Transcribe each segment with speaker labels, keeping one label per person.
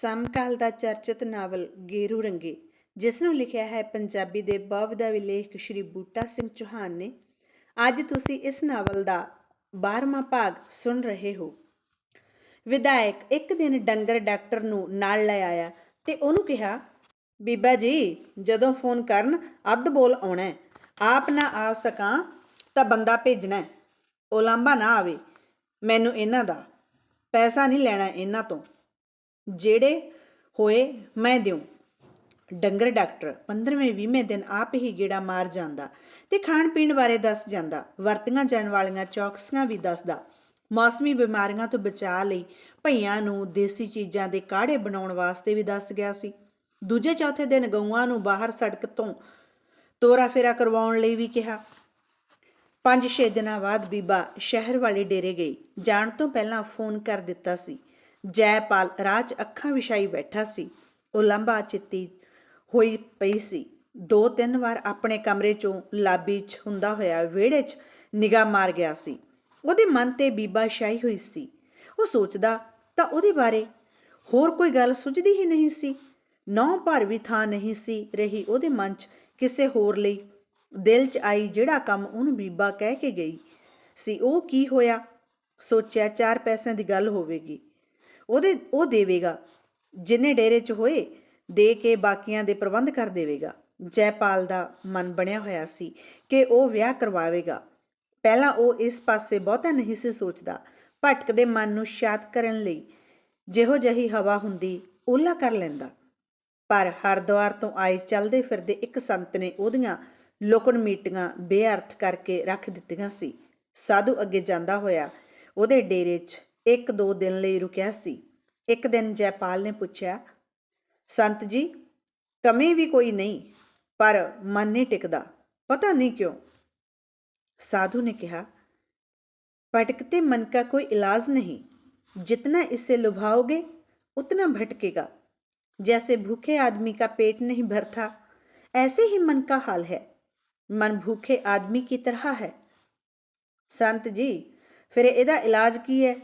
Speaker 1: ਸਮਕਾਲ ਦਾ ਚਰਚਿਤ novel ਗੇਰੂ ਰੰਗੇ, ਜਿਸ ਨੂੰ ਲਿਖਿਆ ਹੈ ਪੰਜਾਬੀ ਦੇ ਬਹੁਵਿਧਾਵੀ ਲੇਖਕ ਸ਼੍ਰੀ ਬੂਟਾ ਸਿੰਘ ਚੌਹਾਨ ਨੇ। ਅੱਜ ਤੁਸੀਂ ਇਸ ਨਾਵਲ ਦਾ 12ਵਾਂ ਭਾਗ ਸੁਣ ਰਹੇ ਹੋ। ਵਿਧਾਇਕ ਇੱਕ ਦਿਨ ਡੰਗਰ ਡਾਕਟਰ ਨੂੰ ਨਾਲ ਲੈ ਆਇਆ ਤੇ ਉਹਨੂੰ ਕਿਹਾ, ਬੀਬਾ ਜੀ, ਜਦੋਂ ਫੋਨ ਕਰਨ ਅੱਧ ਬੋਲ ਆਉਣਾ ਆਪ ਨਾ ਆ ਸਕਾਂ ਤਾਂ ਬੰਦਾ ਭੇਜਣਾ ਹੈ। ਉਲਾਂਭਾ ਨਾ ਆਵੇ ਮੈਨੂੰ ਇਹਨਾਂ ਦਾ, ਪੈਸਾ ਨਹੀਂ ਲੈਣਾ ਇਹਨਾਂ ਤੋਂ। ਜਿਹੜੇ ਹੋਏ ਮੈਂ ਦਿਉ। ਡੰਗਰ ਡਾਕਟਰ 15ਵੇਂ 20ਵੇਂ ਦਿਨ ਆਪ ਹੀ ਗੇੜਾ ਮਾਰ ਜਾਂਦਾ ਤੇ ਖਾਣ ਪੀਣ ਬਾਰੇ ਦੱਸ ਜਾਂਦਾ। ਵਰਤੀਆਂ ਜਾਣ ਵਾਲੀਆਂ ਚੌਕਸੀਆਂ ਵੀ ਦੱਸਦਾ। ਮੌਸਮੀ ਬਿਮਾਰੀਆਂ ਤੋਂ ਬਚਾਅ ਲਈ ਭਈਆਂ ਨੂੰ ਦੇਸੀ ਚੀਜ਼ਾਂ ਦੇ ਕਾੜੇ ਬਣਾਉਣ ਵਾਸਤੇ ਵੀ ਦੱਸ ਗਿਆ ਸੀ। ਦੂਜੇ ਚੌਥੇ ਦਿਨ ਗਊਆਂ ਨੂੰ ਬਾਹਰ ਸੜਕ ਤੋਂ ਤੋਰਾ ਫੇਰਾ ਕਰਵਾਉਣ ਲਈ ਵੀ ਕਿਹਾ। ਪੰਜ ਛੇ ਦਿਨਾਂ ਬਾਅਦ ਬੀਬਾ ਸ਼ਹਿਰ ਵਾਲੇ ਡੇਰੇ ਗਈ। ਜਾਣ ਤੋਂ ਪਹਿਲਾਂ ਫੋਨ ਕਰ ਦਿੱਤਾ ਸੀ। ਜੈਪਾਲ ਰਾਜ ਅੱਖਾਂ ਵਿਛਾਈ ਬੈਠਾ ਸੀ। ਉਹ ਲੰਬਾ ਚਿੱਤੀ ਹੋਈ ਪਈ ਸੀ। ਦੋ ਤਿੰਨ ਵਾਰ ਆਪਣੇ ਕਮਰੇ ਚੋਂ ਲਾਬੀ 'ਚ ਹੁੰਦਾ ਹੋਇਆ ਵਿਹੜੇ 'ਚ ਨਿਗਾਹ ਮਾਰ ਗਿਆ ਸੀ। ਉਹਦੇ ਮਨ ਤੇ ਬੀਬਾ ਛਾਈ ਹੋਈ ਸੀ। ਉਹ ਸੋਚਦਾ, ਤਾਂ ਉਹਦੇ ਬਾਰੇ ਹੋਰ ਕੋਈ ਗੱਲ ਸੁਝਦੀ ਹੀ ਨਹੀਂ ਸੀ। ਨੌ ਭਰ ਵੀ ਥਾਂ ਨਹੀਂ ਸੀ ਰਹੀ ਉਹਦੇ ਮਨ 'ਚ ਕਿਸੇ ਹੋਰ ਲਈ। ਦਿਲ 'ਚ ਆਈ ਜਿਹੜਾ ਕੰਮ ਉਹਨੂੰ ਬੀਬਾ ਕਹਿ ਕੇ ਗਈ ਸੀ, ਉਹ ਕੀ ਹੋਇਆ? ਸੋਚਿਆ, ਚਾਰ ਪੈਸਿਆਂ ਦੀ ਗੱਲ ਹੋਵੇਗੀ। ਉਹਦੇ, ਉਹ ਦੇਵੇਗਾ। ਜਿੰਨੇ ਡੇਰੇ 'ਚ ਹੋਏ, ਦੇ ਕੇ ਬਾਕੀਆਂ ਦੇ ਪ੍ਰਬੰਧ ਕਰ ਦੇਵੇਗਾ। ਜੈਪਾਲ ਦਾ ਮਨ ਬਣਿਆ ਹੋਇਆ ਸੀ ਕਿ ਉਹ ਵਿਆਹ ਕਰਵਾਵੇਗਾ। ਪਹਿਲਾਂ ਉਹ ਇਸ ਪਾਸੇ ਬਹੁਤਾ ਨਹੀਂ ਸੀ ਸੋਚਦਾ। ਭਟਕਦੇ ਮਨ ਨੂੰ ਸ਼ਾਤ ਕਰਨ ਲਈ ਜਿਹੋ ਜਹੀ ਹਵਾ ਹੁੰਦੀ, ਓਲਾ ਕਰ ਲੈਂਦਾ। ਪਰ ਹਰਦੁਆਰ ਤੋਂ ਆਏ ਚੱਲਦੇ ਫਿਰਦੇ ਇੱਕ ਸੰਤ ਨੇ ਉਹਦੀਆਂ ਲੋਕਣ ਮੀਟੀਆਂ ਬੇਅਰਥ ਕਰਕੇ ਰੱਖ ਦਿੱਤੀਆਂ ਸੀ। ਸਾਧੂ ਅੱਗੇ ਜਾਂਦਾ ਹੋਇਆ, ਉਹਦੇ ਡੇਰੇ 'ਚ ਇੱਕ ਦੋ ਦਿਨ ਲਈ ਰੁਕਿਆ ਸੀ ਇੱਕ ਦਿਨ ਜੈਪਾਲ ਨੇ ਪੁੱਛਿਆ ਸੰਤ ਜੀ ਕਮੀ ਵੀ ਕੋਈ ਨਹੀਂ ਪਰ ਮਨ ਨਹੀਂ ਟਿਕਦਾ ਪਤਾ ਨਹੀਂ ਕਿਉਂ साधु ने कहा भटकते मन का कोई इलाज नहीं जितना इसे लुभाओगे उतना भटकेगा जैसे भूखे आदमी का पेट नहीं भरता ऐसे ही मन का हाल है मन भूखे आदमी की तरह है संत जी फिर एदा इलाज की है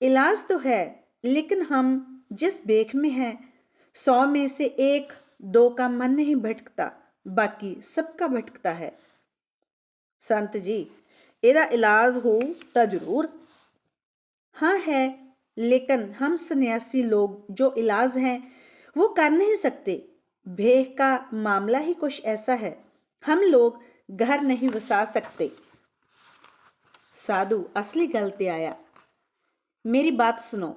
Speaker 1: इलाज तो है लेकिन हम जिस बेख में हैं सौ में से एक दो का मन नहीं भटकता बाकी सबका भटकता है संत जी ਇਹਦਾ ਇਲਾਜ ਹੋ ਤਾਂ ਜ਼ਰੂਰ हाँ है लेकिन हम सन्यासी लोग जो इलाज हैं वो कर नहीं सकते भेह का मामला ही कुछ ऐसा है हम लोग घर नहीं बसा सकते साधु असली गल ते आया मेरी बात सुनो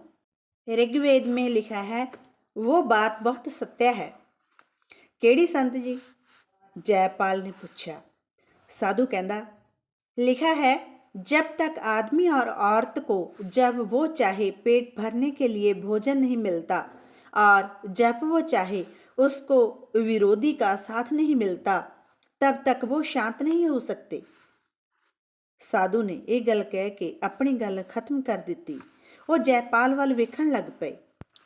Speaker 1: ऋग्वेद में लिखा है वो बात बहुत सत्य है केड़ी संत जी जयपाल ने पूछा साधु कहता लिखा है जब तक आदमी और औरत को जब वो चाहे पेट भरने के लिए भोजन नहीं मिलता और जब वो चाहे उसको विरोधी का साथ नहीं मिलता तब तक वो शांत नहीं हो सकते ਸਾਧੂ ਨੇ ਇਹ ਗੱਲ ਕਹਿ ਕੇ ਆਪਣੀ ਗੱਲ ਖਤਮ ਕਰ ਦਿੱਤੀ ਉਹ ਜੈਪਾਲ ਵੱਲ ਵੇਖਣ ਲੱਗ ਪਏ।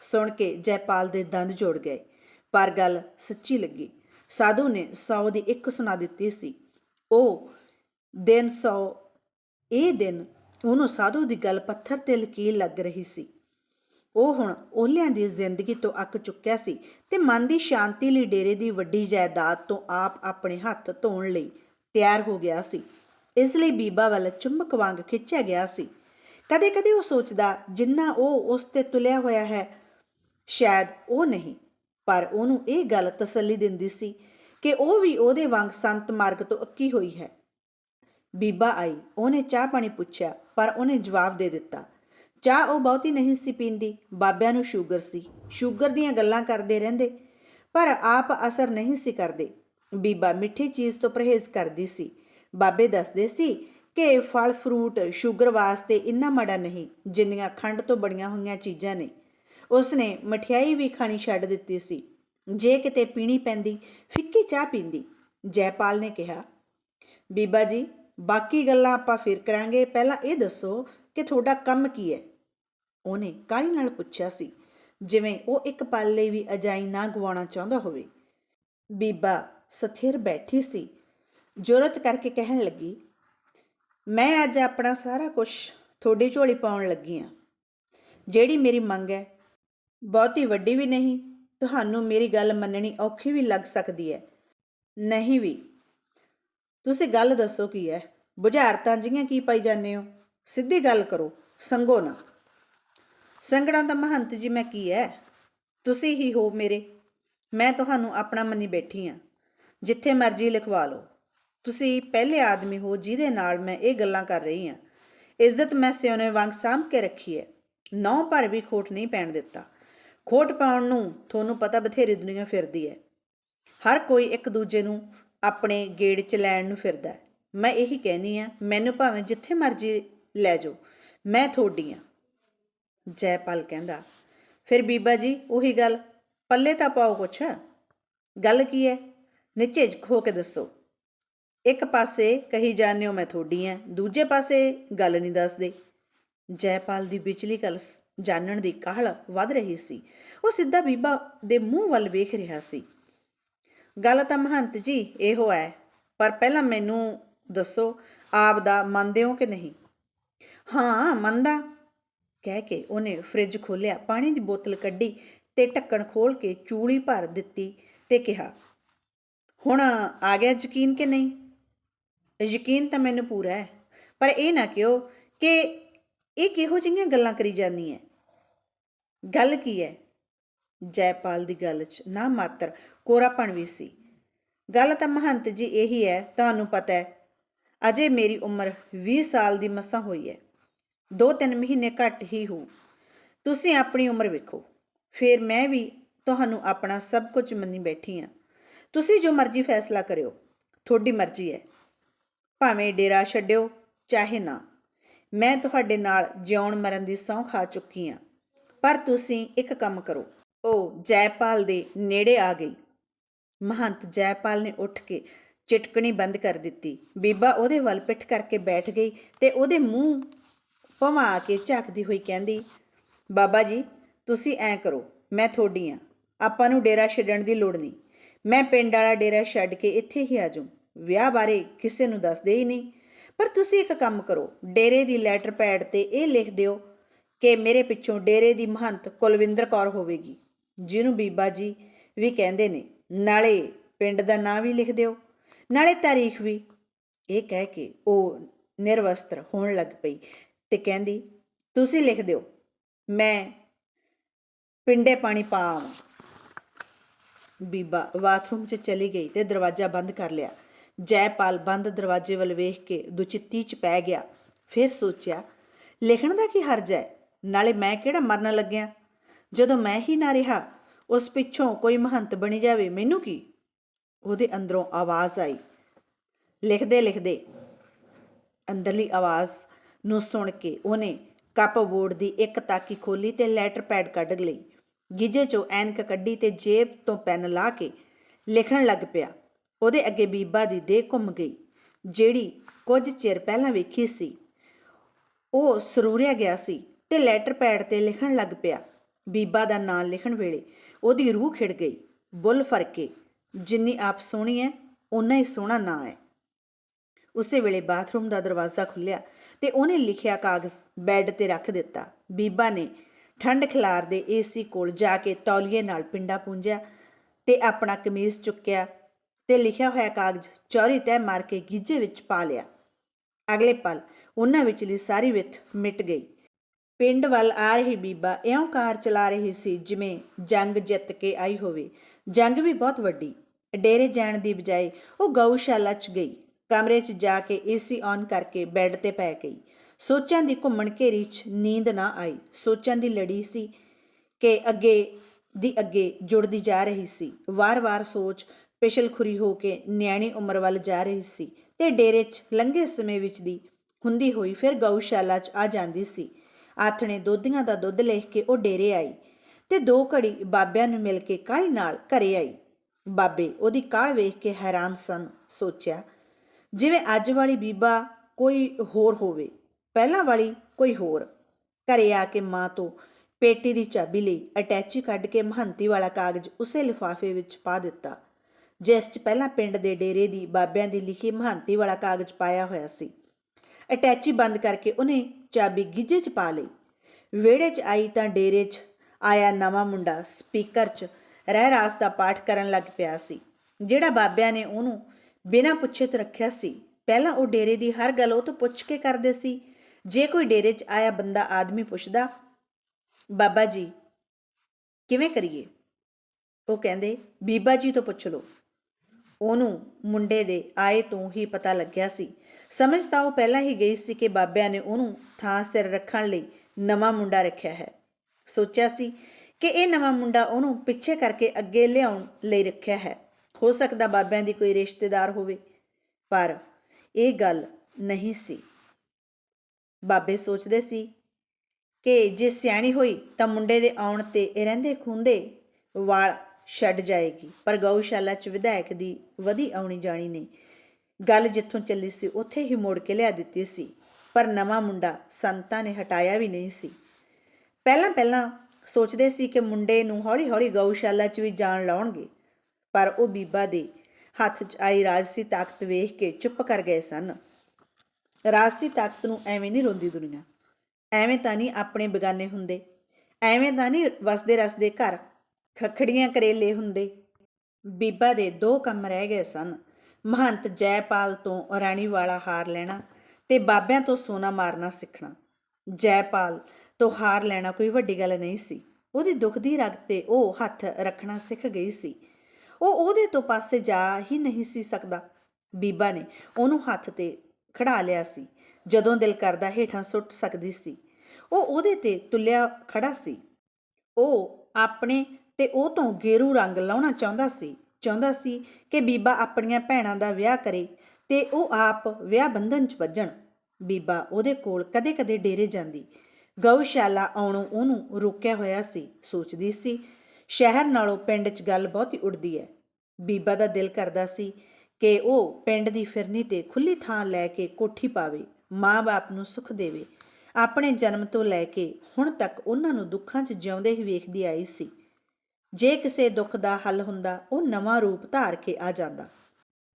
Speaker 1: ਸੁਣ ਕੇ ਜੈਪਾਲ ਦੇ ਦੰਦ ਜੋੜ ਗਏ। ਪਰ ਗੱਲ ਸੱਚੀ ਲੱਗੀ। ਸਾਧੂ ਨੇ 100 ਦੀ ਇੱਕ ਸੁਣਾ ਦਿੱਤੀ ਸੀ। ਉਹ ਦਿਨ 100 ਇਹ ਦਿਨ ਉਹਨੂੰ ਸਾਧੂ ਦੀ ਗੱਲ ਪੱਥਰ ਤੇ ਲਕੀਰ ਲੱਗ ਰਹੀ ਸੀ। ਉਹ ਹੁਣ ਓਲਿਆਂ ਦੀ ਜ਼ਿੰਦਗੀ ਤੋਂ ਅੱਕ ਚੁੱਕਿਆ ਸੀ ਤੇ ਮਨ ਦੀ ਸ਼ਾਂਤੀ ਲਈ ਡੇਰੇ ਦੀ ਵੱਡੀ ਜਾਇਦਾਦ ਤੋਂ ਆਪ ਆਪਣੇ ਹੱਥ ਧੋਣ ਲਈ ਤਿਆਰ ਹੋ ਗਿਆ ਸੀ। ਇਸ ਲਈ ਬੀਬਾ ਵੱਲ ਚੁੰਬਕ ਵਾਂਗ ਖਿੱਚਿਆ ਗਿਆ ਸੀ। ਕਦੇ-ਕਦੇ ਉਹ ਸੋਚਦਾ, ਜਿੰਨਾ ਉਹ ਉਸ ਤੇ ਤੁਲਿਆ ਹੋਇਆ ਹੈ, ਸ਼ਾਇਦ ਉਹ ਨਹੀਂ। ਪਰ ਉਹਨੂੰ ਇਹ ਗੱਲ ਤਸੱਲੀ ਦਿੰਦੀ ਸੀ ਕਿ ਉਹ ਵੀ ਉਹਦੇ ਵਾਂਗ ਸੰਤ ਮਾਰਗ ਤੋਂ ਅੱਕੀ ਹੋਈ ਹੈ। ਬੀਬਾ ਆਈ, ਉਹਨੇ ਚਾਹ ਪਾਣੀ ਪੁੱਛਿਆ, ਪਰ ਉਹਨੇ ਜਵਾਬ ਦੇ ਦਿੱਤਾ। ਚਾਹ ਉਹ ਬਹੁਤੀ ਨਹੀਂ ਸੀ ਪੀਂਦੀ, ਬਾਬਿਆਂ ਨੂੰ ਸ਼ੂਗਰ ਸੀ। ਸ਼ੂਗਰ ਦੀਆਂ ਗੱਲਾਂ ਕਰਦੇ ਰਹਿੰਦੇ, ਪਰ ਆਪ ਅਸਰ ਨਹੀਂ ਸੀ ਕਰਦੇ। ਬੀਬਾ ਮਿੱਠੀ ਚੀਜ਼ ਤੋਂ ਪਰਹੇਜ਼ ਕਰਦੀ ਸੀ। ਬਾਬੇ ਦੱਸਦੇ ਸੀ ਕਿ ਫਲ, ਫਰੂਟ, ਸ਼ੂਗਰ ਵਾਸਤੇ ਇੰਨਾ ਮਾੜਾ ਨਹੀਂ ਜਿੰਨੀਆਂ ਖੰਡ ਤੋਂ ਬਣੀਆਂ ਹੋਈਆਂ ਚੀਜ਼ਾਂ ਨੇ। ਉਸਨੇ ਮਠਿਆਈ ਵੀ ਖਾਣੀ ਛੱਡ ਦਿੱਤੀ ਸੀ। ਜੇ ਕਿਤੇ ਪੀਣੀ ਪੈਂਦੀ, ਫਿੱਕੀ ਚਾਹ ਪੀਂਦੀ, ਜੈਪਾਲ ਨੇ ਕਿਹਾ। ਬੀਬਾ ਜੀ, ਬਾਕੀ ਗੱਲਾਂ ਆਪਾਂ ਫਿਰ ਕਰਾਂਗੇ। ਪਹਿਲਾਂ ਇਹ ਦੱਸੋ ਕਿ ਤੁਹਾਡਾ ਕੰਮ ਕੀ ਹੈ? ਉਹਨੇ ਕਾਹਲੀ ਨਾਲ ਪੁੱਛਿਆ ਸੀ, ਜਿਵੇਂ ਉਹ ਇੱਕ ਪਲ ਲਈ ਵੀ ਅਜਾਈ ਨਾ ਗਵਾਉਣਾ ਚਾਹੁੰਦਾ ਹੋਵੇ। ਬੀਬਾ ਸਥਿਰ ਬੈਠੀ ਸੀ। ਜ਼ੁਰਤ ਕਰਕੇ ਕਹਿਣ ਲੱਗੀ ਮੈਂ ਅੱਜ ਆਪਣਾ ਸਾਰਾ ਕੁਝ ਤੁਹਾਡੀ ਝੋਲੀ ਪਾਉਣ ਲੱਗੀ ਆ ਜਿਹੜੀ ਮੇਰੀ ਮੰਗ ਹੈ, ਬਹੁਤੀ ਵੱਡੀ ਵੀ ਨਹੀਂ, ਤੁਹਾਨੂੰ ਮੇਰੀ ਗੱਲ ਮੰਨਣੀ ਔਖੀ ਵੀ ਲੱਗ ਸਕਦੀ ਹੈ। ਨਹੀਂ ਵੀ। ਤੁਸੀਂ ਗੱਲ ਦੱਸੋ ਕੀ ਹੈ? ਬੁਝਾਰਤਾਂ ਜੀਆਂ ਕੀ ਪਾਈ ਜਾਂਦੇ ਹੋ? ਸਿੱਧੀ ਗੱਲ ਕਰੋ, ਸੰਗੋ ਨਾ। ਸੰਗਣਾ ਤਾਂ ਮਹੰਤ ਜੀ, ਮੈਂ ਕੀ ਹੈ? ਤੁਸੀਂ ਹੀ ਹੋ ਮੇਰੇ। ਮੈਂ ਤੁਹਾਨੂੰ ਆਪਣਾ ਮੰਨੀ ਬੈਠੀ ਆ ਜਿੱਥੇ ਮਰਜ਼ੀ ਲਿਖਵਾ ਲਓ। ਤੁਸੀਂ ਪਹਿਲੇ ਆਦਮੀ ਹੋ ਜਿਹਦੇ ਨਾਲ ਮੈਂ ਇਹ ਗੱਲਾਂ ਕਰ ਰਹੀ ਹਾਂ। ਇੱਜ਼ਤ ਮੈਂ ਸਿਉਨੇ ਵਾਂਗ ਸਾਂਭ ਕੇ ਰੱਖੀ ਹੈ। ਨੌ ਭਰ ਵੀ ਖੋਟ ਨਹੀਂ ਪੈਣ ਦਿੱਤਾ। ਖੋਟ ਪਾਉਣ ਨੂੰ ਤੁਹਾਨੂੰ ਪਤਾ ਬਥੇਰੀ ਦੁਨੀਆ ਫਿਰਦੀ ਹੈ। ਹਰ ਕੋਈ ਇੱਕ ਦੂਜੇ ਨੂੰ ਆਪਣੇ ਗੇੜ 'ਚ ਲੈਣ ਨੂੰ ਫਿਰਦਾ ਹੈ। ਮੈਂ ਇਹੀ ਕਹਿਨੀ ਆ ਮੈਨੂੰ ਭਾਵੇਂ ਜਿੱਥੇ ਮਰਜ਼ੀ ਲੈ ਜਾਓ, ਮੈਂ ਤੁਹਾਡੀ ਆ ਜੈਪਾਲ ਕਹਿੰਦਾ। ਫਿਰ ਬੀਬਾ ਜੀ, ਉਹੀ ਗੱਲ, ਪੱਲੇ ਤਾਂ ਪਾਓ ਕੁਛ। ਗੱਲ ਕੀ ਹੈ? ਨਿਚੇਜ ਹੋ ਕੇ ਦੱਸੋ। ਇੱਕ ਪਾਸੇ ਕਹੀ ਜਾਂਦੇ ਹੋ ਮੈਂ ਤੁਹਾਡੀ ਆ ਦੂਜੇ ਪਾਸੇ ਗੱਲ ਨਹੀਂ ਦੱਸਦੇ। ਜੈਪਾਲ ਦੀ ਵਿਚਲੀ ਗੱਲ ਸ- ਜਾਣਨ ਦੀ ਕਾਹਲ ਵੱਧ ਰਹੀ ਸੀ। ਉਹ ਸਿੱਧਾ ਬੀਬਾ ਦੇ ਮੂੰਹ ਵੱਲ ਵੇਖ ਰਿਹਾ ਸੀ। ਗੱਲ ਤਾਂ ਮਹੰਤ ਜੀ ਇਹੋ ਹੈ ਪਰ ਪਹਿਲਾਂ ਮੈਨੂੰ ਦੱਸੋ, ਆਪ ਦਾ ਮੰਨਦੇ ਹੋ ਕਿ ਨਹੀਂ? ਹਾਂ, ਮੰਨਦਾ। ਕਹਿ ਕੇ ਉਹਨੇ ਫ੍ਰਿਜ ਖੋਲ੍ਹਿਆ, ਪਾਣੀ ਦੀ ਬੋਤਲ ਕੱਢੀ ਤੇ ਢੱਕਣ ਖੋਲ ਕੇ ਚੂਲੀ ਭਰ ਦਿੱਤੀ ਤੇ ਕਿਹਾ, ਹੁਣ ਆ ਗਿਆ ਯਕੀਨ ਕਿ ਨਹੀਂ? ਯਕੀਨ ਤਾਂ ਮੈਨੂੰ ਪੂਰਾ ਹੈ, ਪਰ ਇਹ ਨਾ ਕਿਹੋ ਕਿ ਇਹ ਕਿਹੋ ਜਿਹੀਆਂ ਗੱਲਾਂ ਕਰੀ ਜਾਂਦੀ ਹੈ ਗੱਲ ਕੀ ਹੈ ਜੈਪਾਲ ਦੀ ਗੱਲ 'ਚ ਨਾ ਮਾਤਰ ਕੋਰਾਪਣ ਵੀ ਸੀ। ਗੱਲ ਤਾਂ ਮਹੰਤ ਜੀ ਇਹੀ ਹੈ ਤੁਹਾਨੂੰ ਪਤਾ ਹੈ ਅਜੇ ਮੇਰੀ ਉਮਰ 20 ਸਾਲ ਦੀ ਮਸਾਂ ਹੋਈ ਹੈ ਦੋ ਤਿੰਨ ਮਹੀਨੇ ਘੱਟ ਹੀ ਹੋ ਤੁਸੀਂ ਆਪਣੀ ਉਮਰ ਵੇਖੋ। ਫਿਰ ਮੈਂ ਵੀ ਤੁਹਾਨੂੰ ਆਪਣਾ ਸਭ ਕੁਝ ਮੰਨੀ ਬੈਠੀ ਹਾਂ ਤੁਸੀਂ ਜੋ ਮਰਜ਼ੀ ਫੈਸਲਾ ਕਰਿਓ। ਤੁਹਾਡੀ ਮਰਜ਼ੀ ਹੈ ਭਾਵੇਂ ਡੇਰਾ ਛੱਡਿਓ, ਚਾਹੇ ਨਾ। ਮੈਂ ਤੁਹਾਡੇ ਨਾਲ ਜਿਉਣ ਮਰਨ ਦੀ ਸਹੁੰ ਖਾ ਚੁੱਕੀ ਹਾਂ ਪਰ ਤੁਸੀਂ ਇੱਕ ਕੰਮ ਕਰੋ। ਉਹ ਜੈਪਾਲ ਦੇ ਨੇੜੇ ਆ ਗਈ। ਮਹੰਤ ਜੈਪਾਲ ਨੇ ਉੱਠ ਕੇ ਚਿਟਕਣੀ ਬੰਦ ਕਰ ਦਿੱਤੀ। ਬੀਬਾ ਉਹਦੇ ਵੱਲ ਪਿੱਠ ਕਰਕੇ ਬੈਠ ਗਈ ਤੇ ਉਹਦੇ ਮੂੰਹ ਭਵਾ ਕੇ ਝਾਕਦੀ ਹੋਈ ਕਹਿੰਦੀ, ਬਾਬਾ ਜੀ, ਤੁਸੀਂ ਐਂ ਕਰੋ, ਮੈਂ ਤੁਹਾਡੀ ਆ। ਆਪਾਂ ਨੂੰ ਡੇਰਾ ਛੱਡਣ ਦੀ ਲੋੜ ਨਹੀਂ। ਮੈਂ ਪਿੰਡ ਵਾਲਾ ਡੇਰਾ ਛੱਡ ਕੇ ਇੱਥੇ ਹੀ ਆ ਜਾਊਂ। ਵਿਆਹ ਬਾਰੇ ਕਿਸੇ ਨੂੰ ਦੱਸਦੇ ਹੀ ਨਹੀਂ। ਪਰ ਤੁਸੀਂ ਇੱਕ ਕੰਮ ਕਰੋ, ਡੇਰੇ ਦੀ ਲੈਟਰ ਪੈਡ ਤੇ ਇਹ ਲਿਖ ਦਿਓ ਕਿ ਮੇਰੇ ਪਿੱਛੋਂ ਡੇਰੇ ਦੀ ਮਹੰਤ ਕੁਲਵਿੰਦਰ ਕੌਰ ਹੋਵੇਗੀ, ਜਿਹਨੂੰ ਬੀਬਾ ਜੀ ਵੀ ਕਹਿੰਦੇ ਨੇ। ਨਾਲੇ ਪਿੰਡ ਦਾ ਨਾਂ ਵੀ ਲਿਖ ਦਿਓ, ਨਾਲੇ ਤਾਰੀਖ ਵੀ। ਇਹ ਕਹਿ ਕੇ ਉਹ ਨਿਰਵਸਤਰ ਹੋਣ ਲੱਗ ਪਈ ਤੇ ਕਹਿੰਦੀ, ਤੁਸੀਂ ਲਿਖ ਦਿਓ, ਮੈਂ ਪਿੰਡੇ ਪਾਣੀ ਪਾ ਆਵਾਂ। ਬੀਬਾ ਬਾਥਰੂਮ 'ਚ ਚਲੀ ਗਈ ਤੇ ਦਰਵਾਜ਼ਾ ਬੰਦ ਕਰ ਲਿਆ। ਜੈਪਾਲ ਬੰਦ ਦਰਵਾਜ਼ੇ ਵੱਲ ਵੇਖ ਕੇ ਦੁਚਿੱਤੀ 'ਚ ਪੈ ਗਿਆ। ਫਿਰ ਸੋਚਿਆ, ਲਿਖਣ ਦਾ ਕੀ ਹਰਜ ਹੈ? ਨਾਲੇ ਮੈਂ ਕਿਹੜਾ ਮਰਨ ਲੱਗਿਆ? ਜਦੋਂ ਮੈਂ ਹੀ ਨਾ ਰਿਹਾ, ਉਸ ਪਿੱਛੋਂ ਕੋਈ ਮਹੰਤ ਬਣੀ ਜਾਵੇ, ਮੈਨੂੰ ਕੀ? ਉਹਦੇ ਅੰਦਰੋਂ ਆਵਾਜ਼ ਆਈ। ਲਿਖਦੇ ਲਿਖਦੇ। ਅੰਦਰਲੀ ਆਵਾਜ਼ ਨੂੰ ਸੁਣ ਕੇ ਉਹਨੇ ਕੱਪ ਬੋਰਡ ਦੀ ਇੱਕ ਤਾਕੀ ਖੋਲੀ ਤੇ ਲੈਟਰ ਪੈਡ ਕੱਢ ਲਈ। ਗਿਜੇ ਚੋਂ ਐਨਕ ਕੱਢੀ ਤੇ ਜੇਬ ਤੋਂ ਪੈਨ ਲਾ ਕੇ ਲਿਖਣ ਲੱਗ ਪਿਆ। ਉਹਦੇ ਅੱਗੇ ਬੀਬਾ ਦੀ ਦੇਹ ਘੁੰਮ ਗਈ, ਜਿਹੜੀ ਕੁਝ ਚਿਰ ਪਹਿਲਾਂ ਵੇਖੀ ਸੀ। ਉਹ ਸਰੂਰਿਆ ਗਿਆ ਸੀ ਤੇ ਲੈਟਰ ਪੈਡ ਤੇ ਲਿਖਣ ਲੱਗ ਪਿਆ। ਬੀਬਾ ਦਾ ਨਾਂ ਲਿਖਣ ਵੇਲੇ ਉਹਦੀ ਰੂਹ ਖਿੜ ਗਈ। ਬੁੱਲ ਫਰਕੇ, ਜਿੰਨੀ ਆਪ ਸੋਹਣੀ ਹੈ ਓਨਾ ਹੀ ਸੋਹਣਾ ਨਾਂ ਹੈ ਉਸੇ ਵੇਲੇ ਬਾਥਰੂਮ ਦਾ ਦਰਵਾਜ਼ਾ ਖੁੱਲਿਆ ਤੇ ਉਹਨੇ ਲਿਖਿਆ ਕਾਗਜ਼ ਬੈੱਡ ਤੇ ਰੱਖ ਦਿੱਤਾ। ਬੀਬਾ ਨੇ ਠੰਡ ਖਿਲਾਰ ਦੇ ਏਸੀ ਕੋਲ ਜਾ ਕੇ ਤੌਲੀਏ ਨਾਲ ਪਿੰਡਾ ਪੂੰਝਿਆ ਤੇ ਆਪਣਾ ਕਮੀਜ਼ ਚੁੱਕਿਆ ਤੇ ਲਿਖਿਆ ਹੋਇਆ ਕਾਗਜ਼ ਚੌਰੀ ਤੈ ਮਾਰ ਕੇ ਗੀਜੇ ਵਿੱਚ ਪਾ ਲਿਆ। ਅਗਲੇ ਪਲ ਉਹਨਾਂ ਵਿਚਲੀ ਸਾਰੀ ਵਿੱਥ ਮਿਟ ਗਈ। ਪਿੰਡ ਵੱਲ ਆ ਰਹੀ ਬੀਬਾ ਇਉਂ ਕਾਰ ਚਲਾ ਰਹੀ ਸੀ ਜਿਵੇਂ ਜੰਗ ਜਿੱਤ ਕੇ ਆਈ ਹੋਵੇ। ਜੰਗ ਵੀ ਬਹੁਤ ਵੱਡੀ। ਡੇਰੇ ਜਾਣ ਦੀ ਬਜਾਏ ਉਹ ਗਊਸ਼ਾਲਾ 'ਚ ਗਈ। ਕਮਰੇ 'ਚ ਜਾ ਕੇ ਏਸੀ ਔਨ ਕਰਕੇ ਬੈੱਡ ਤੇ ਪੈ ਗਈ। ਸੋਚਾਂ ਦੀ ਘੁੰਮਣ ਘੇਰੀ 'ਚ ਨੀਂਦ ਨਾ ਆਈ। ਸੋਚਾਂ ਦੀ ਲੜੀ ਸੀ ਕਿ ਅੱਗੇ ਦੀ ਅੱਗੇ ਜੁੜਦੀ ਜਾ ਰਹੀ ਸੀ। ਵਾਰ-ਵਾਰ ਸੋਚ ਪਿਛਲ ਹੋ ਕੇ ਨਿਆਣੀ ਉਮਰ ਵੱਲ ਜਾ ਰਹੀ ਸੀ ਤੇ ਡੇਰੇ 'ਚ ਲੰਘੇ ਸਮੇਂ ਵਿੱਚ ਦੀ ਹੁੰਦੀ ਹੋਈ ਫਿਰ ਗਊਸ਼ਾਲਾ 'ਚ ਆ ਜਾਂਦੀ ਸੀ। ਆਥਣੇ ਦੋਧੀਆਂ ਦਾ ਦੁੱਧ ਲਿਖ ਕੇ ਉਹ ਡੇਰੇ ਆਈ ਤੇ ਦੋ ਘੜੀ ਬਾਬਿਆਂ ਨੂੰ ਮਿਲ ਕੇ ਕਾਹਲੀ ਨਾਲ ਘਰੇ ਆਈ। ਬਾਬੇ ਉਹਦੀ ਕਾਹਲ ਵੇਖ ਕੇ ਹੈਰਾਨ ਸਨ, ਸੋਚਿਆ, ਜਿਵੇਂ ਅੱਜ ਵਾਲੀ ਬੀਬਾ ਕੋਈ ਹੋਰ ਹੋਵੇ, ਪਹਿਲਾਂ ਵਾਲੀ ਕੋਈ ਹੋਰ। ਘਰੇ ਆ ਕੇ ਮਾਂ ਤੋਂ ਪੇਟੀ ਦੀ ਚਾਬੀ ਲਈ ਅਟੈਚੀ ਕੱਢ ਕੇ ਮਹੰਤੀ ਵਾਲਾ ਕਾਗਜ਼ ਉਸੇ ਲਿਫਾਫੇ ਵਿੱਚ ਪਾ ਦਿੱਤਾ। ਜਿਸ 'ਚ ਪਹਿਲਾਂ ਪਿੰਡ ਦੇ ਡੇਰੇ ਦੀ ਬਾਬਿਆਂ ਦੀ ਲਿਖੀ ਮਹੰਤੀ ਵਾਲਾ ਕਾਗਜ਼ ਪਾਇਆ ਹੋਇਆ ਸੀ। ਅਟੈਚੀ ਬੰਦ ਕਰਕੇ ਉਹਨੇ ਚਾਬੀ ਗਿੱਜੇ 'ਚ ਪਾ ਲਈ। ਵਿਹੜੇ 'ਚ ਆਈ ਤਾਂ ਡੇਰੇ 'ਚ ਆਇਆ ਨਵਾਂ ਮੁੰਡਾ ਸਪੀਕਰ 'ਚ ਰਹਿ ਰਾਸ ਦਾ ਪਾਠ ਕਰਨ ਲੱਗ ਪਿਆ ਸੀ। ਜਿਹੜਾ ਬਾਬਿਆਂ ਨੇ ਉਹਨੂੰ ਬਿਨਾਂ ਪੁੱਛੇ ਤੋਂ ਰੱਖਿਆ ਸੀ। ਪਹਿਲਾਂ ਉਹ ਡੇਰੇ ਦੀ ਹਰ ਗੱਲ ਉਹ ਤੋਂ ਪੁੱਛ ਕੇ ਕਰਦੇ ਸੀ। ਜੇ ਕੋਈ ਡੇਰੇ 'ਚ ਆਇਆ ਬੰਦਾ ਆਦਮੀ ਪੁੱਛਦਾ, ਬਾਬਾ ਜੀ, ਕਿਵੇਂ ਕਰੀਏ? ਉਹ ਕਹਿੰਦੇ, ਬੀਬਾ ਜੀ ਤੋਂ ਪੁੱਛ ਲਓ। ਉਹਨੂੰ ਮੁੰਡੇ ਦੇ ਆਏ ਤੋਂ ਹੀ ਪਤਾ ਲੱਗਿਆ ਸੀ। ਸਮਝ ਤਾਂ ਉਹ ਪਹਿਲਾਂ ਹੀ ਗਈ ਸੀ ਕਿ ਬਾਬਿਆਂ ਨੇ ਉਹਨੂੰ ਥਾਂ ਸਿਰ ਰੱਖਣ ਲਈ ਨਵਾਂ ਮੁੰਡਾ ਰੱਖਿਆ ਹੈ। ਸੋਚਿਆ ਸੀ ਕਿ ਇਹ ਨਵਾਂ ਮੁੰਡਾ ਉਹਨੂੰ ਪਿੱਛੇ ਕਰਕੇ ਅੱਗੇ ਲਿਆਉਣ ਲਈ ਰੱਖਿਆ ਹੈ। ਹੋ ਸਕਦਾ ਬਾਬਿਆਂ ਦੀ ਕੋਈ ਰਿਸ਼ਤੇਦਾਰ ਹੋਵੇ, ਪਰ ਇਹ ਗੱਲ ਨਹੀਂ ਸੀ। ਬਾਬੇ ਸੋਚਦੇ ਸੀ ਕਿ ਜੇ ਸਿਆਣੀ ਹੋਈ ਤਾਂ ਮੁੰਡੇ ਦੇ ਆਉਣ ਤੇ ਇਹ ਰਹਿੰਦੇ ਖੁੰਦੇ ਵਾਲ ਛੱਡ ਜਾਏਗੀ। ਪਰ ਗਊਸ਼ਾਲਾ 'ਚ ਵਿਧਾਇਕ ਦੀ ਵਧੀ ਆਉਣੀ ਜਾਣੀ ਨੇ ਗੱਲ ਜਿੱਥੋਂ ਚੱਲੀ ਸੀ, ਉੱਥੇ ਹੀ ਮੋੜ ਕੇ ਲਿਆ ਦਿੱਤੀ ਸੀ। ਪਰ ਨਵਾਂ ਮੁੰਡਾ ਸੰਤਾਂ ਨੇ ਹਟਾਇਆ ਵੀ ਨਹੀਂ ਸੀ। ਪਹਿਲਾਂ ਪਹਿਲਾਂ ਸੋਚਦੇ ਸੀ ਕਿ ਮੁੰਡੇ ਨੂੰ ਹੌਲੀ-ਹੌਲੀ ਗਊਸ਼ਾਲਾ 'ਚ ਵੀ ਜਾਣ ਲਾਉਣਗੇ। ਪਰ ਉਹ ਬੀਬਾ ਦੇ ਹੱਥ 'ਚ ਆਈ ਰਾਜਸੀ ਤਾਕਤ ਵੇਖ ਕੇ ਚੁੱਪ ਕਰ ਗਏ ਸਨ। ਰਾਜਸੀ ਤਾਕਤ ਨੂੰ ਐਵੇਂ ਨਹੀਂ ਰੋਂਦੀ ਦੁਨੀਆ। ਐਵੇਂ ਤਾਂ ਨਹੀਂ ਆਪਣੇ ਬੇਗਾਨੇ ਹੁੰਦੇ। ਐਵੇਂ ਤਾਂ ਨਹੀਂ ਵਸਦੇ ਰਸਦੇ ਘਰ। ਖਖੜੀਆਂ ਕਰੇਲੇ ਹੁੰਦੇ। ਬੀਬਾ ਦੇ ਦੋ ਕੰਮ ਰਹਿ ਗਏ ਸਨ। ਮਹੰਤ ਜੈਪਾਲ ਤੋਂ ਰਾਣੀ ਵਾਲਾ ਹਾਰ ਲੈਣਾ ਤੇ ਬਾਬਿਆਂ ਤੋਂ ਸੋਨਾ ਮਾਰਨਾ ਸਿੱਖਣਾ। ਜੈਪਾਲ ਤੋਂ ਹਾਰ ਲੈਣਾ ਕੋਈ ਵੱਡੀ ਗੱਲ ਨਹੀਂ ਸੀ। ਉਹਦੀ ਦੁੱਖ ਦੀ ਰਗ ਤੇ ਉਹ ਹੱਥ ਰੱਖਣਾ ਸਿੱਖ ਗਈ ਸੀ। ਉਹ ਉਹਦੇ ਤੋਂ ਪਾਸੇ ਜਾ ਹੀ ਨਹੀਂ ਸੀ ਸਕਦਾ। ਬੀਬਾ ਨੇ ਉਹਨੂੰ ਹੱਥ ਤੇ ਖੜਾ ਲਿਆ ਸੀ। ਜਦੋਂ ਦਿਲ ਕਰਦਾ ਹੇਠਾਂ ਸੁੱਟ ਸਕਦੀ ਸੀ। ਉਹ ਉਹਦੇ ਤੇ ਤੁਲਿਆ ਖੜਾ ਸੀ। ਉਹ ਆਪਣੇ ਤੇ ਉਹ ਤੋਂ ਗੇਰੂ ਰੰਗ ਲਾਉਣਾ ਚਾਹੁੰਦਾ ਸੀ ਚਾਹੁੰਦਾ ਸੀ ਕਿ ਬੀਬਾ ਆਪਣੀਆਂ ਭੈਣਾਂ ਦਾ ਵਿਆਹ ਕਰੇ ਤੇ ਉਹ ਆਪ ਵਿਆਹ ਬੰਧਨ 'ਚ ਵੱਜਣ। ਬੀਬਾ ਉਹਦੇ ਕੋਲ ਕਦੇ-ਕਦੇ ਡੇਰੇ ਜਾਂਦੀ। ਗਊਸ਼ਾਲਾ ਆਉਣੋਂ ਉਹਨੂੰ ਰੋਕਿਆ ਹੋਇਆ ਸੀ, ਸੋਚਦੀ ਸੀ, ਸ਼ਹਿਰ ਨਾਲੋਂ ਪਿੰਡ 'ਚ ਗੱਲ ਬਹੁਤੀ ਉੱਡਦੀ ਹੈ ਬੀਬਾ ਦਾ ਦਿਲ ਕਰਦਾ ਸੀ ਕਿ ਉਹ ਪਿੰਡ ਦੀ ਫਿਰਨੀ ਤੇ ਖੁੱਲੀ ਥਾਂ ਲੈ ਕੇ ਕੋਠੀ ਪਾਵੇ ਮਾਂ-ਬਾਪ ਨੂੰ ਸੁੱਖ ਦੇਵੇ। ਆਪਣੇ ਜਨਮ ਤੋਂ ਲੈ ਕੇ ਹੁਣ ਤੱਕ ਉਹਨਾਂ ਨੂੰ ਦੁੱਖਾਂ 'ਚ ਜਿਉਂਦੇ ਹੀ ਵੇਖਦੀ ਆਈ ਸੀ। ਜੇ ਕਿਸੇ ਦੁੱਖ ਦਾ ਹੱਲ ਹੁੰਦਾ, ਉਹ ਨਵਾਂ ਰੂਪ ਧਾਰ ਕੇ ਆ ਜਾਂਦਾ।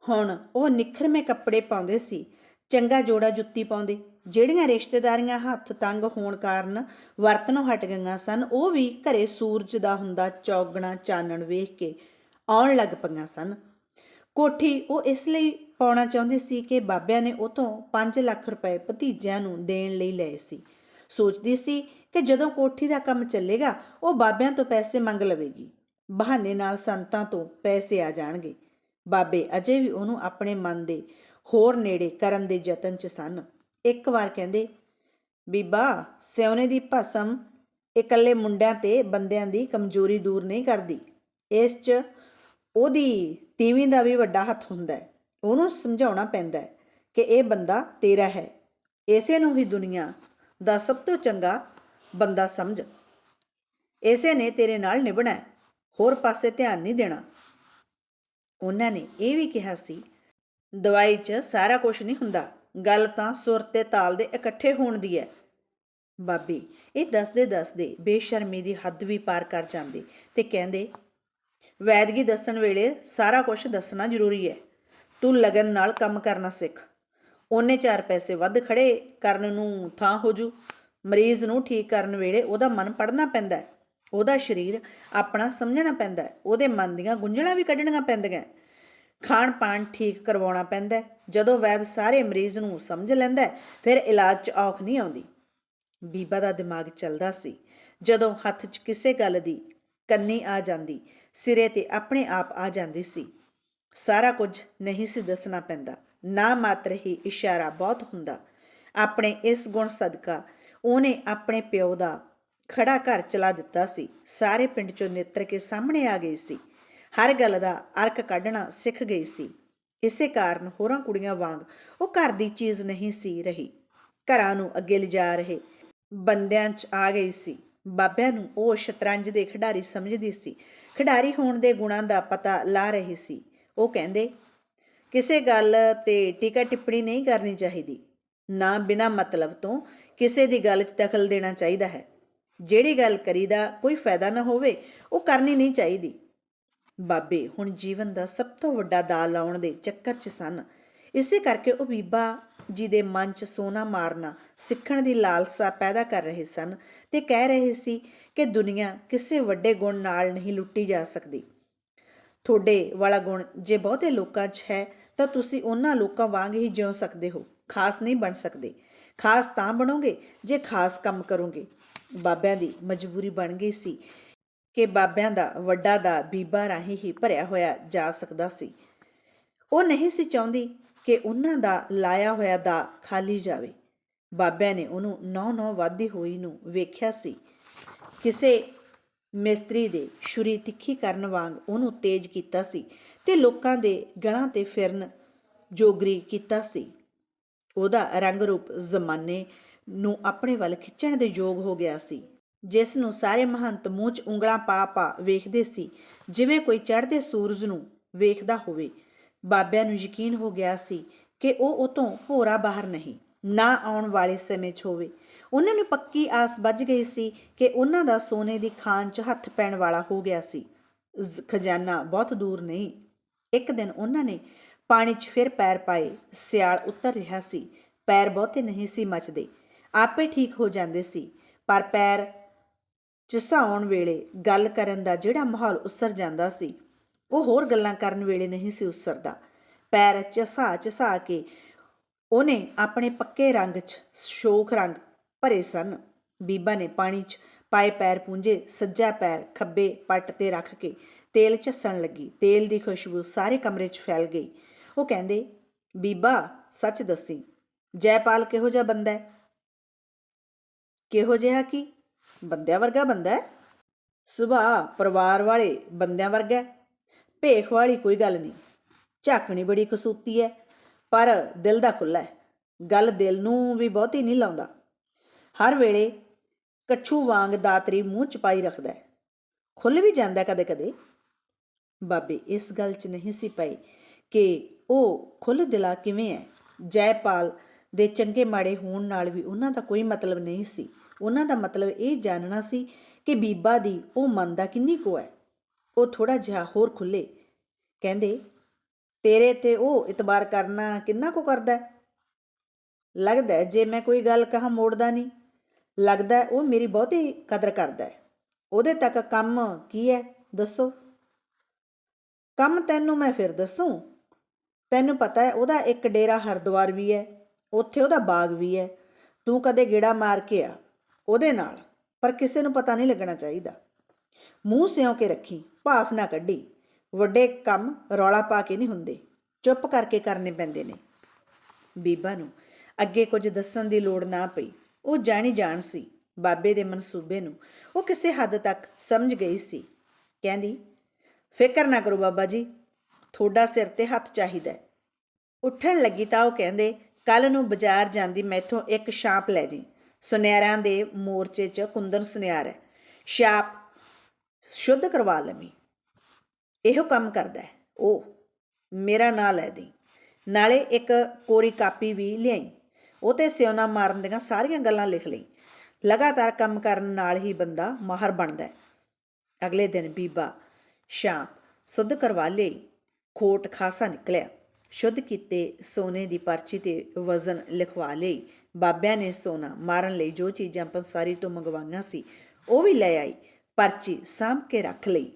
Speaker 1: ਹੁਣ ਉਹ ਨਿਖਰਵੇਂ ਕੱਪੜੇ ਪਾਉਂਦੇ ਸੀ, ਚੰਗਾ ਜੋੜਾ ਜੁੱਤੀ ਪਾਉਂਦੇ, ਜਿਹੜੀਆਂ ਰਿਸ਼ਤੇਦਾਰੀਆਂ ਹੱਥ ਤੰਗ ਹੋਣ ਕਾਰਨ ਵਰਤਨੋਂ ਹਟ ਗਈਆਂ ਸਨ, ਉਹ ਵੀ ਘਰੇ ਸੂਰਜ ਦਾ ਹੁੰਦਾ ਚੌਗਣਾ ਚਾਨਣ ਵੇਖ ਕੇ ਆਉਣ ਲੱਗ ਪਈਆਂ ਸਨ। ਕੋਠੀ ਉਹ ਇਸ ਲਈ ਪਾਉਣਾ ਚਾਹੁੰਦੀ ਸੀ ਕਿ ਬਾਬਿਆਂ ਨੇ ਉਹ ਤੋਂ 5 ਲੱਖ ਰੁਪਏ ਭਤੀਜਿਆਂ ਨੂੰ ਦੇਣ ਲਈ ਲਏ ਸੀ। ਸੋਚਦੀ ਸੀ ਕਿ ਜਦੋਂ ਕੋਠੀ ਦਾ ਕੰਮ ਚੱਲੇਗਾ, ਉਹ ਬਾਬਿਆਂ ਤੋਂ ਪੈਸੇ ਮੰਗ ਲਵੇਗੀ। ਬਹਾਨੇ ਨਾਲ ਸੰਤਾਂ ਤੋਂ ਪੈਸੇ ਆ ਜਾਣਗੇ। ਬਾਬੇ ਅਜੇ ਵੀ ਉਹਨੂੰ ਆਪਣੇ ਮਨ ਦੇ ਹੋਰ ਨੇੜੇ ਕਰਨ ਦੇ ਯਤਨ 'ਚ ਸਨ। ਇੱਕ ਵਾਰ ਕਹਿੰਦੇ, ਬੀਬਾ ਸਿਉਨੇ ਦੀ ਭਸਮ ਇਕੱਲੇ ਮੁੰਡਿਆਂ ਤੇ ਬੰਦਿਆਂ ਦੀ ਕਮਜ਼ੋਰੀ ਦੂਰ ਨਹੀਂ ਕਰਦੀ। ਇਸ 'ਚ ਉਹਦੀ ਤੀਵੀਂ ਦਾ ਵੀ ਵੱਡਾ ਹੱਥ ਹੁੰਦਾ ਹੈ। ਉਹਨੂੰ ਸਮਝਾਉਣਾ ਪੈਂਦਾ ਹੈ ਕਿ ਇਹ ਬੰਦਾ ਤੇਰਾ ਹੈ। ਇਸੇ ਨੂੰ ਹੀ ਦੁਨੀਆ ਦਾ ਸਭ ਤੋਂ ਚੰਗਾ ਬੰਦਾ ਸਮਝ। ਇਸੇ ਨੇ ਤੇਰੇ ਨਾਲ ਨਿਭਣਾ ਹੈ, ਹੋਰ ਪਾਸੇ ਧਿਆਨ ਨਹੀਂ ਦੇਣਾ। ਉਹਨਾਂ ਨੇ ਇਹ ਵੀ ਕਿਹਾ ਸੀ, ਦਵਾਈ 'ਚ ਸਾਰਾ ਕੁਝ ਨਹੀਂ ਹੁੰਦਾ, ਗੱਲ ਤਾਂ ਸੁਰ ਤੇ ਤਾਲ ਦੇ ਇਕੱਠੇ ਹੋਣ ਦੀ ਹੈ। ਬਾਬੀ, ਇਹ ਦੱਸਦੇ ਦੱਸਦੇ ਬੇਸ਼ਰਮੀ ਦੀ ਹੱਦ ਵੀ ਪਾਰ ਕਰ ਜਾਂਦੇ ਤੇ ਕਹਿੰਦੇ, ਵੈਦਗੀ ਦੱਸਣ ਵੇਲੇ ਸਾਰਾ ਕੁਝ ਦੱਸਣਾ ਜ਼ਰੂਰੀ ਹੈ। ਤੂੰ ਲਗਨ ਨਾਲ ਕੰਮ ਕਰਨਾ ਸਿੱਖ। ਉਹਨੇ ਚਾਰ ਪੈਸੇ ਵੱਧ ਖੜੇ, ਕਰਨ ਨੂੰ ਥਾਂ ਹੋ ਜੂ। ਮਰੀਜ਼ ਨੂੰ ਠੀਕ ਕਰਨ ਵੇਲੇ ਉਹਦਾ ਮਨ ਪੜਨਾ ਪੈਂਦਾ ਹੈ। ਉਹਦਾ ਸਰੀਰ ਆਪਣਾ ਸਮਝਣਾ ਪੈਂਦਾ ਹੈ। ਉਹਦੇ ਮਨ ਦੀਆਂ ਗੁੰਝਲਾਂ ਵੀ ਕੱਢਣੀਆਂ ਪੈਂਦੀਆਂ ਖਾਣ ਪਾਣ ਠੀਕ ਕਰਵਾਉਣਾ ਪੈਂਦਾ ਜਦੋਂ ਵੈਦ ਸਾਰੇ ਮਰੀਜ਼ ਨੂੰ ਸਮਝ ਲੈਂਦਾ ਫਿਰ ਇਲਾਜ 'ਚ ਔਖ ਨਹੀਂ ਆਉਂਦੀ। ਬੀਬਾ ਦਾ ਦਿਮਾਗ ਚੱਲਦਾ ਸੀ। ਜਦੋਂ ਹੱਥ 'ਚ ਕਿਸੇ ਗੱਲ ਦੀ ਕੰਨੀ ਆ ਜਾਂਦੀ, ਸਿਰੇ ਤੇ ਆਪਣੇ ਆਪ ਆ ਜਾਂਦੀ ਸੀ। ਸਾਰਾ ਕੁਝ ਨਹੀਂ ਸੀ ਦੱਸਣਾ ਪੈਂਦਾ। ਨਾ ਮਾਤਰ ਹੀ ਇਸ਼ਾਰਾ ਬਹੁਤ ਹੁੰਦਾ। ਆਪਣੇ ਇਸ ਗੁਣ ਸਦਕਾ ਉਹਨੇ ਆਪਣੇ ਪਿਓ ਦਾ ਖੜਾ ਘਰ ਚਲਾ ਦਿੱਤਾ ਸੀ। ਸਾਰੇ ਪਿੰਡ ਚੋਂ ਨੇਤਰ ਕੇ ਸਾਹਮਣੇ ਆ ਗਈ ਸੀ। ਹਰ ਗੱਲ ਦਾ ਅਰਕ ਕੱਢਣਾ ਸਿੱਖ ਗਈ ਸੀ। ਇਸੇ ਕਾਰਨ ਹੋਰਾਂ ਕੁੜੀਆਂ ਵਾਂਗ ਉਹ ਘਰ ਦੀ ਚੀਜ਼ ਨਹੀਂ ਸੀ ਰਹੀ। ਘਰਾਂ ਨੂੰ ਅੱਗੇ ਲਿਜਾ ਰਹੇ ਬੰਦਿਆਂ 'ਚ ਆ ਗਈ ਸੀ। ਬਾਬਿਆਂ ਨੂੰ ਉਹ ਸ਼ਤਰੰਜ ਦੇ ਖਿਡਾਰੀ ਸਮਝਦੀ ਸੀ। ਖਿਡਾਰੀ ਹੋਣ ਦੇ ਗੁਣਾਂ ਦਾ ਪਤਾ ਲਾ ਰਹੀ ਸੀ। ਉਹ ਕਹਿੰਦੇ ਕਿਸੇ ਗੱਲ ਤੇ ਟੀਕਾ ਟਿੱਪਣੀ ਨਹੀਂ ਕਰਨੀ ਚਾਹੀਦੀ। ਨਾ ਬਿਨਾ ਮਤਲਬ ਤੋਂ ਕਿਸੇ ਦੀ ਗੱਲ 'ਚ ਦਖਲ ਦੇਣਾ ਚਾਹੀਦਾ ਹੈ। ਜਿਹੜੀ ਗੱਲ ਕਰੀਦਾ ਕੋਈ ਫਾਇਦਾ ਨਾ ਹੋਵੇ, ਉਹ ਕਰਨੀ ਨਹੀਂ ਚਾਹੀਦੀ। ਬਾਬੇ, ਹੁਣ ਜੀਵਨ ਦਾ ਸਭ ਤੋਂ ਵੱਡਾ ਦਾ ਲਾਉਣ ਦੇ ਚੱਕਰ 'ਚ ਸਨ। ਇਸੇ ਕਰਕੇ ਉਹ ਬੀਬਾ ਜੀ ਦੇ ਮਨ 'ਚ ਸੋਨਾ ਮਾਰਨਾ ਸਿੱਖਣ ਦੀ ਲਾਲਸਾ ਪੈਦਾ ਕਰ ਰਹੇ ਸਨ ਤੇ ਕਹਿ ਰਹੇ ਸੀ ਕਿ ਦੁਨੀਆ ਕਿਸੇ ਵੱਡੇ ਗੁਣ ਨਾਲ ਨਹੀਂ ਲੁੱਟੀ ਜਾ ਸਕਦੀ। ਤੁਹਾਡੇ ਵਾਲਾ ਗੁਣ ਜੇ ਬਹੁਤੇ ਲੋਕਾਂ 'ਚ ਹੈ ਤਾਂ ਤੁਸੀਂ ਉਹਨਾਂ ਲੋਕਾਂ ਵਾਂਗ ਹੀ ਜਿਉ ਸਕਦੇ ਹੋ। ਖਾਸ ਨਹੀਂ ਬਣ ਸਕਦੇ। ਖਾਸ ਤਾਂ ਬਣੋਗੇ ਜੇ ਖਾਸ ਕੰਮ ਕਰੋਗੇ। ਬਾਬਿਆਂ ਦੀ ਮਜਬੂਰੀ ਬਣ ਗਈ ਸੀ ਕਿ ਬਾਬਿਆਂ ਦਾ, ਵੱਡਾ ਦਾ ਬੀਬਾ ਰਾਹੀਂ ਹੀ ਭਰਿਆ ਹੋਇਆ ਜਾ ਸਕਦਾ ਸੀ। ਉਹ ਨਹੀਂ ਸੀ ਚਾਹੁੰਦੀ ਕਿ ਉਹਨਾਂ ਦਾ ਲਾਇਆ ਹੋਇਆ ਦਾ ਖਾਲੀ ਜਾਵੇ। ਬਾਬਿਆਂ ਨੇ ਉਹਨੂੰ ਨੌ ਨੌ ਵਾਧੀ ਹੋਈ ਨੂੰ ਵੇਖਿਆ ਸੀ। ਕਿਸੇ ਮਿਸਤਰੀ ਦੇ ਛੁਰੀ ਤਿੱਖੀ ਕਰਨ ਵਾਂਗ ਉਹਨੂੰ ਤੇਜ਼ ਕੀਤਾ ਸੀ। ਤੇ ਲੋਕਾਂ ਦੇ ਗਲਾਂ ਤੇ ਫਿਰਨ ਜੋਗਰੀ ਕੀਤਾ ਸੀ। ਉਹਦਾ ਰੰਗ ਰੂਪ ਜ਼ਮਾਨੇ ਨੂੰ ਆਪਣੇ ਵੱਲ ਖਿੱਚਣ ਦੇ ਯੋਗ ਹੋ ਗਿਆ ਸੀ। ਜਿਸ ਨੂੰ ਸਾਰੇ ਮਹੰਤ ਮੂੰਹ 'ਚ ਉਂਗਲਾਂ ਪਾ ਪਾ ਵੇਖਦੇ ਸੀ, ਜਿਵੇਂ ਕੋਈ ਚੜ੍ਹਦੇ ਸੂਰਜ ਨੂੰ ਵੇਖਦਾ ਹੋਵੇ। ਬਾਬਿਆਂ ਨੂੰ ਯਕੀਨ ਹੋ ਗਿਆ ਸੀ ਕਿ ਉਹ ਉਤੋਂ ਭੋਰਾ ਬਾਹਰ ਨਹੀਂ, ਨਾ ਆਉਣ ਵਾਲੇ ਸਮੇਂ 'ਚ ਹੋਵੇ। ਉਹਨਾਂ ਨੂੰ ਪੱਕੀ ਆਸ ਵੱਜ ਗਈ ਸੀ ਕਿ ਉਹਨਾਂ ਦਾ ਸੋਨੇ ਦੀ ਖਾਨ 'ਚ ਹੱਥ ਪੈਣ ਵਾਲਾ ਹੋ ਗਿਆ ਸੀ। ਖਜ਼ਾਨਾ ਬਹੁਤ ਦੂਰ ਨਹੀਂ। ਇੱਕ ਦਿਨ ਉਹਨਾਂ ਨੇ ਪਾਣੀ 'ਚ ਫਿਰ ਪੈਰ ਪਾਏ। ਸਿਆਲ ਉਤਰ ਰਿਹਾ ਸੀ। ਪੈਰ ਬਹੁਤੇ ਨਹੀਂ ਸੀ ਮਚਦੇ। ਆਪੇ ਠੀਕ ਹੋ ਜਾਂਦੇ ਸੀ। ਪਰ ਪੈਰ ਚਸਾਉਣ ਵੇਲੇ ਗੱਲ ਕਰਨ ਦਾ ਜਿਹੜਾ ਮਾਹੌਲ ਉਸਰ ਜਾਂਦਾ ਸੀ, ਉਹ ਹੋਰ ਗੱਲਾਂ ਕਰਨ ਵੇਲੇ ਨਹੀਂ ਸੀ ਉਸਰਦਾ। ਪੈਰ ਚਸਾ ਚਸਾ ਕੇ ਉਹਨੇ ਆਪਣੇ ਪੱਕੇ ਰੰਗ 'ਚ ਸ਼ੋਖ ਰੰਗ ਭਰੇ ਸਨ। ਬੀਬਾ ਨੇ ਪਾਣੀ 'ਚ ਪਾਏ ਪੈਰ ਪੂੰਝੇ, ਸੱਜਾ ਪੈਰ ਖੱਬੇ ਪੱਟ ਤੇ ਰੱਖ ਕੇ ਤੇਲ ਝੱਸਣ ਲੱਗੀ। ਤੇਲ ਦੀ ਖੁਸ਼ਬੂ ਸਾਰੇ ਕਮਰੇ 'ਚ ਫੈਲ ਗਈ। ਉਹ ਕਹਿੰਦੇ, ਬੀਬਾ, ਸੱਚ ਦੱਸੀ, ਜੈਪਾਲ ਕਿਹੋ ਜਿਹਾ ਬੰਦਾ ਹੈ? ਕਿਹੋ ਜਿਹਾ ਕੀ? ਬੰਦਿਆਂ ਵਰਗਾ ਬੰਦਾ ਹੈ? ਸੁਭਾਅ ਪਰਿਵਾਰ ਵਾਲੇ ਬੰਦਿਆਂ ਵਰਗਾ ਭੇਖ ਵਾਲੀ ਕੋਈ ਗੱਲ ਨਹੀਂ। ਝਾਕਣੀ ਬੜੀ ਕਸੂਤੀ ਹੈ, ਪਰ ਦਿਲ ਦਾ ਖੁੱਲਾ ਹੈ। ਗੱਲ ਦਿਲ ਨੂੰ ਵੀ ਬਹੁਤੀ ਨਹੀਂ ਲਾਉਂਦਾ। ਹਰ ਵੇਲੇ ਕੱਛੂ ਵਾਂਗ ਦਾਤਰੀ ਮੂੰਹ ਚ ਪਾਈ ਰੱਖਦਾ ਹੈ। ਖੁੱਲ ਵੀ ਜਾਂਦਾ ਕਦੇ ਕਦੇ ਬਾਬੇ, ਇਸ ਗੱਲ 'ਚ ਨਹੀਂ ਸੀ ਪਏ ਕਿ ਉਹ ਖੁੱਲ੍ਹ ਦਿਲਾ ਕਿਵੇਂ ਹੈ। ਜੈਪਾਲ ਦੇ ਚੰਗੇ ਮਾੜੇ ਹੋਣ ਨਾਲ ਵੀ ਉਹਨਾਂ ਦਾ ਕੋਈ ਮਤਲਬ ਨਹੀਂ ਸੀ। ਉਹਨਾਂ ਦਾ ਮਤਲਬ ਇਹ ਜਾਣਨਾ ਸੀ ਕਿ ਬੀਬਾ ਦੀ ਉਹ ਮੰਨਦਾ ਕਿੰਨੀ ਕੋ ਹੈ। ਉਹ ਥੋੜਾ ਜਿਹਾ ਹੋਰ ਖੁੱਲੇ ਕਹਿੰਦੇ, ਤੇਰੇ ਤੇ ਉਹ ਇਤਬਾਰ ਕਰਨਾ ਕਿੰਨਾ ਕੋ ਕਰਦਾ ਹੈ? ਲੱਗਦਾ ਜੇ ਮੈਂ ਕੋਈ ਗੱਲ ਕਹਾ ਮੋੜਦਾ ਨਹੀਂ। ਲੱਗਦਾ ਉਹ ਮੇਰੀ ਬਹੁਤੀ ਕਦਰ ਕਰਦਾ ਹੈ। ਉਹਦੇ ਤੱਕ ਕੰਮ ਕੀ ਹੈ? ਦੱਸੋ। ਕੰਮ ਤੈਨੂੰ ਮੈਂ ਫਿਰ ਦੱਸੂ? ਤੈਨੂੰ ਪਤਾ ਹੈ, ਉਹਦਾ ਇੱਕ ਡੇਰਾ ਹਰਦੁਆਰ ਵੀ ਹੈ, ਉੱਥੇ ਉਹਦਾ ਬਾਗ ਵੀ ਹੈ। ਤੂੰ ਕਦੇ ਗੇੜਾ ਮਾਰ ਕੇ ਆ ਉਹਦੇ ਨਾਲ, ਪਰ ਕਿਸੇ ਨੂੰ ਪਤਾ ਨਹੀਂ ਲੱਗਣਾ ਚਾਹੀਦਾ। ਮੂੰਹ ਸਿਉਂ ਕੇ ਰੱਖੀ, ਭਾਫ ਨਾ ਕੱਢੀ, ਵੱਡੇ ਕੰਮ ਰੌਲਾ ਪਾ ਕੇ ਨਹੀਂ ਹੁੰਦੇ, ਚੁੱਪ ਕਰਕੇ ਕਰਨੇ ਪੈਂਦੇ ਨੇ। ਬੀਬਾ ਨੂੰ ਅੱਗੇ ਕੁਝ ਦੱਸਣ ਦੀ ਲੋੜ ਨਾ ਪਈ। ਉਹ ਜਾਣੀ ਜਾਣ ਸੀ, ਬਾਬੇ ਦੇ ਮਨਸੂਬੇ ਨੂੰ। ਉਹ ਕਿਸੇ ਹੱਦ ਤੱਕ ਸਮਝ ਗਈ ਸੀ। ਕਹਿੰਦੀ ਫਿਕਰ ਨਾ ਕਰੋ ਬਾਬਾ ਜੀ, ਤੁਹਾਡਾ ਸਿਰ ਤੇ ਹੱਥ ਚਾਹੀਦਾ ਉੱਠਣ ਲੱਗੀ ਤਾਂ ਉਹ ਕਹਿੰਦੇ ਕੱਲ ਨੂੰ ਬਾਜ਼ਾਰ ਜਾਂਦੀ ਮੈਥੋਂ ਇੱਕ ਛਾਪ ਲੈ ਜੀ। ਸੁਨਿਆਰਾਂ ਦੇ ਮੋਰਚੇ 'ਚ ਕੁੰਦਨ ਸੁਨਿਆਰ ਹੈ। ਛਾਪ ਸ਼ੁੱਧ ਕਰਵਾ ਲਵੀ। ਇਹੋ ਕੰਮ ਕਰਦਾ ਹੈ। ਉਹ ਮੇਰਾ ਨਾਂ ਲੈ ਦੇ ਨਾਲੇ ਇੱਕ ਕੋਰੀ ਕਾਪੀ ਵੀ ਲਿਆਈ। ਉਹ ਤੇ ਸਿਉਣਾ ਮਾਰਨ ਦੀਆਂ ਸਾਰੀਆਂ ਗੱਲਾਂ ਲਿਖ ਲਈ। ਲਗਾਤਾਰ ਕੰਮ ਕਰਨ ਨਾਲ ਹੀ ਬੰਦਾ ਮਾਹਰ ਬਣਦਾ ਹੈ। ਅਗਲੇ ਦਿਨ ਬੀਬਾ ਸ਼ਾਮ ਸੁੱਧ ਕਰਵਾ ਲਈ, ਖੋਟ ਖਾਸਾ ਨਿਕਲਿਆ। ਸ਼ੁੱਧ ਕੀਤੇ ਸੋਨੇ ਦੀ ਪਰਚੀ ਤੇ ਵਜ਼ਨ ਲਿਖਵਾ ਲਈ। ਬਾਬਿਆਂ ਨੇ ਸੋਨਾ ਮਾਰਨ ਲਈ ਜੋ ਚੀਜ਼ਾਂ ਪੰਸਾਰੀ ਤੋਂ ਮੰਗਵਾਈਆਂ ਸੀ, ਉਹ ਵੀ ਲੈ ਆਈ, ਪਰਚੀ ਸਾਂਭ ਕੇ ਰੱਖ ਲਈ।